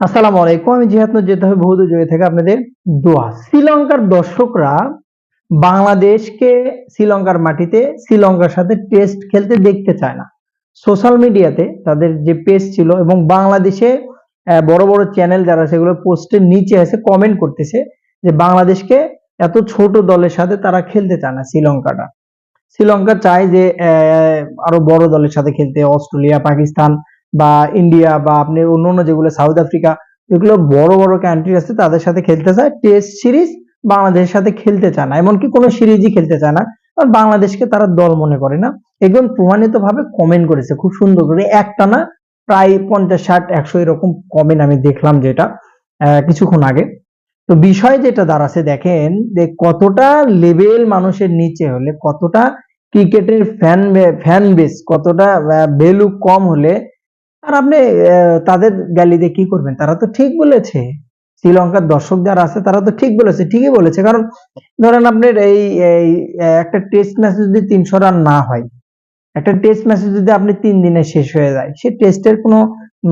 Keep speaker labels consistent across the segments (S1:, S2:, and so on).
S1: আসসালামু আলাইকুম। আমি জিহাদ যেতে হবে বহুদূর জয় থেকে আপনাদের দোয়া। শ্রীলঙ্কার দর্শকরা বাংলাদেশকে শ্রীলঙ্কার মাটিতে, শ্রীলঙ্কার সাথে টেস্ট খেলতে দেখতে চায় না। সোশ্যাল মিডিয়াতে তাদের যে পেজ ছিল এবং বাংলাদেশে বড় বড় চ্যানেল যারা সেগুলো পোস্টের নিচে এসে কমেন্ট করতেছে যে বাংলাদেশকে এত ছোট দলের সাথে তারা খেলতে চায় না শ্রীলঙ্কাটা। শ্রীলঙ্কা চায় যে আরও বড় দলের সাথে খেলতে, অস্ট্রেলিয়া, পাকিস্তান বা ইন্ডিয়া বা আপনি অন্য অন্য যেগুলো সাউথ আফ্রিকা যেগুলো বড় বড় কান্ট্রি আছে, তাদের সাথে খেলতে চায় টেস্ট সিরিজ বাংলাদেশের সাথে খেলতে চায় না। এমনকি কোনো সিরিজই খেলতে চায় না। কারণ বাংলাদেশকে তারা দল মনে করে না। একদম প্রমাণিত ভাবে কমেন্ট করেছে, খুব সুন্দর করে। একটা না, প্রায় পঞ্চাশ, ষাট, একশো এরকম কমেন্ট আমি দেখলাম যেটা কিছুক্ষণ আগে। তো বিষয় যেটা দাঁড়াচ্ছে, দেখেন যে কতটা লেভেল মানুষের নিচে হলে, কতটা ক্রিকেটের ফ্যান ফ্যান বেস কতটা ভ্যালু কম হলে আর আপনি তাদের গ্যালিতে কি করবেন? তারা তো ঠিক বলেছে। শ্রীলঙ্কার দর্শক যারা আছে তারা তো ঠিক বলেছে ঠিকই বলেছে। কারণ ধরেন আপনার এই এই, একটা টেস্ট ম্যাচ যদি তিনশো রান না হয় একটা টেস্ট ম্যাচ যদি আপনি তিন দিনে শেষ হয়ে যায় সে টেস্টের কোনো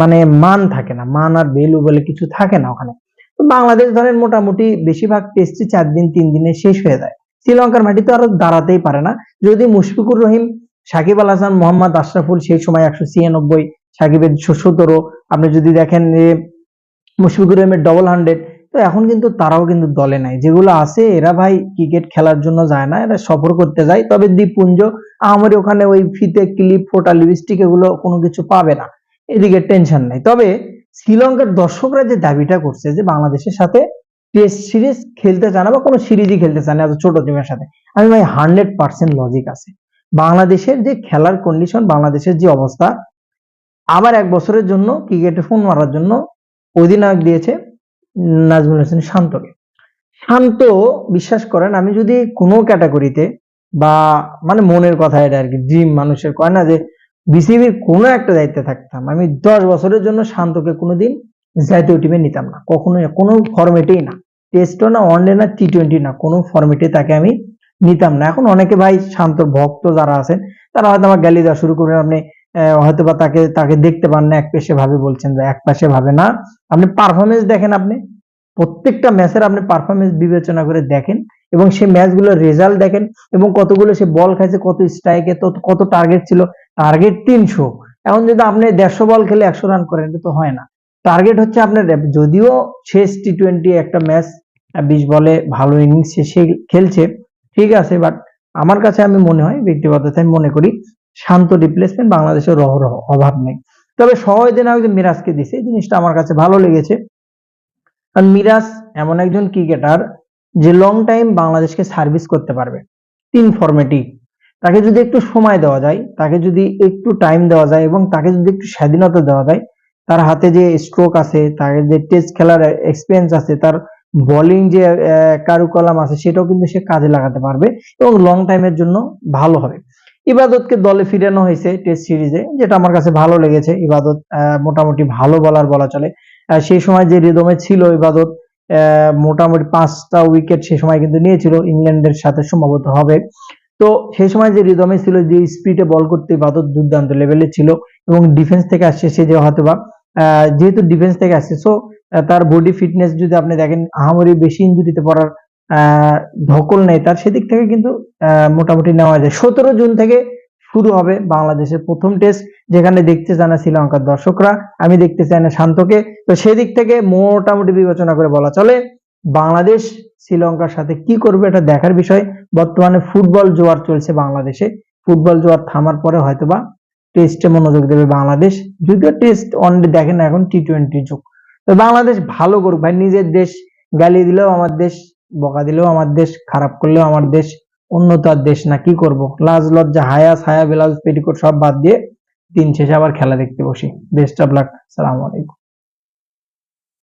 S1: মানে মান থাকে না। মান আর ভ্যালু বলে কিছু থাকে না ওখানে। তো বাংলাদেশ ধরেন মোটামুটি বেশিরভাগ টেস্টে চার দিন তিন দিনে শেষ হয়ে যায়। শ্রীলঙ্কার মাটি তো আরও দাঁড়াতেই পারে না। যদি মুশফিকুর রহিম সাকিব আল হাসান মোহাম্মদ আশরাফুল সেই সময় একশো ছিয়ানব্বই সাকিবের সতেরো আপনি যদি দেখেন যে মুশফিকুর রহিমের ডবল হান্ড্রেড তো এখন কিন্তু তারাও কিন্তু দলে নাই। যেগুলো আছে, এরা ভাই ক্রিকেট খেলার জন্য যায় না, এরা সফর করতে যায়। তবে দ্বীপপুঞ্জ আমার ওখানে ওই ফিতে ক্লিপ ফোটা লিপস্টিক এগুলো কোনো কিছু পাবে না। এদিকে টেনশন নাই। তবে শ্রীলঙ্কার দর্শকরা যে দাবিটা করছে যে বাংলাদেশের সাথে টেস্ট সিরিজ খেলতে চায় না বা কোনো সিরিজই খেলতে চায় না ছোট টিমের সাথে, আমি ভাই হান্ড্রেড পার্সেন্ট লজিক আছে। বাংলাদেশের যে খেলার কন্ডিশন বাংলাদেশের যে অবস্থা আবার এক বছরের জন্য ক্রিকেটে ফোন মারার জন্য অধিনায়ক দিয়েছে নাজমুল হোসেন শান্তকে। শান্ত বিশ্বাস করেন আমি যদি কোনো ক্যাটাগরিতে বা মানে মনের কথা এটা আর কি ড্রিম মানুষের কয় না যে বিসিবির কোনো একটা দায়িত্বে থাকতাম আমি দশ বছরের জন্য শান্তকে কোনোদিন জাতীয় টিমে নিতাম না। কখনোই না, কোনো ফরম্যাটেই না। টেস্টও না ওয়ানডে না টি টোয়েন্টি না কোনো ফরম্যাটে তাকে আমি নিতাম না। এখন অনেকে ভাই শান্ত ভক্ত যারা আছেন তারা হয়তো আমার গ্যালি দেওয়া শুরু করবেন আপনি হয়তো বা তাকে তাকে দেখতে পান না, এক পেশে ভাবে বলছেন যে এক পাশে ভাবে না। আপনি পারফরমেন্স দেখেন আপনি। প্রত্যেকটা ম্যাচের আপনি পারফরমেন্স বিবেচনা করে দেখেন এবং সেই ম্যাচগুলোর রেজাল্ট দেখেন এবং কতগুলো সে বল খাইছে, কত স্ট্রাইকে কত টার্গেট ছিল। টার্গেট তিনশো। এখন যদি আপনি দেড়শো বল খেলে একশো রান করেন তো হয় না। টার্গেট হচ্ছে আপনার যদিও শেষ টি টোয়েন্টি একটা ম্যাচ বিশ বলে ভালো ইনিংস সে খেলছে, ঠিক আছে বাট আমার কাছে আমি মনে হয় ব্যক্তিগত আমি মনে করি শান্ত রিপ্লেসমেন্ট বাংলাদেশের রহ রহ, অভাব নেই। তবে দিন আগে মিরাজকে দিছে, এই জিনিসটা আমার কাছে ভালো লেগেছে। কারণ মিরাজ এমন একজন ক্রিকেটার যে লং টাইম বাংলাদেশকে সার্ভিস করতে পারবে, তিন ফরম্যাটই তাকে যদি একটু সময় দেওয়া যায়, তাকে যদি একটু টাইম দেওয়া যায় এবং তাকে যদি একটু স্বাধীনতা দেওয়া যায়, তার হাতে যে স্ট্রোক আছে, তার যে টেস্ট খেলার এক্সপিরিয়েন্স আছে, তার বোলিং যে কারুকলাম আছে, সেটাও কিন্তু সে কাজে লাগাতে পারবে এবং লং টাইমের জন্য ভালো হবে। ইবাদতকে দলে ফিরানো হয়েছে টেস্ট সিরিজে যেটা আমার কাছে ভালো লেগেছে। ইবাদত মোটামুটি ভালো বলার বলা চলে। সেই সময় যে রিদমে ছিল ইবাদত মোটামুটি পাঁচটা উইকেট সে সময় কিন্তু নিয়েছিল, ইংল্যান্ডের সাথে সম্ভবত হবে। তো সেই সময় যে রিদমে ছিল, যে স্পিডে বল করতে ইবাদত দুর্দান্ত লেভেলে ছিল এবং ডিফেন্স থেকে আসছে সে যে হয়তো বা যেহেতু ডিফেন্স থেকে আসছে সো তার বডি ফিটনেস যদি আপনি দেখেন, আহামরি বেশি ইঞ্জুরিতে পড়ার ধকল নেই। তার সেদিক থেকে কিন্তু মোটামুটি নেওয়া যায়। সতেরো জুন থেকে শুরু হবে বাংলাদেশের প্রথম টেস্ট, যেখানে দেখতে চায় না শ্রীলঙ্কার দর্শকরা। আমি দেখতে চাই না শান্তকে। তো সেদিক থেকে মোটামুটি বিবেচনা করে বলা চলে, বাংলাদেশ শ্রীলঙ্কার সাথে কি করবে এটা দেখার বিষয়। বর্তমানে ফুটবল জোয়ার চলছে বাংলাদেশে। ফুটবল জোয়ার থামার পরে হয়তোবা টেস্টে মনোযোগ দেবে বাংলাদেশ। যদিও টেস্ট ওয়ানডে দেখে না এখন টি টোয়েন্টি যুগ। তো বাংলাদেশ ভালো করুক। ভাই, নিজের দেশ গালি দিলেও আমার দেশ বকা দিলেও আমার দেশ খারাপ করলেও আমার দেশ উন্নত আর দেশ না, কি করব? লাজ, লজ্জা, হায়া, ছায়া ব্লাউজ পেটিকোট সব বাদ দিয়ে দিন শেষে আবার খেলা দেখতে বসি। বেস্ট অফ লাক, সালাম আলাইকুম।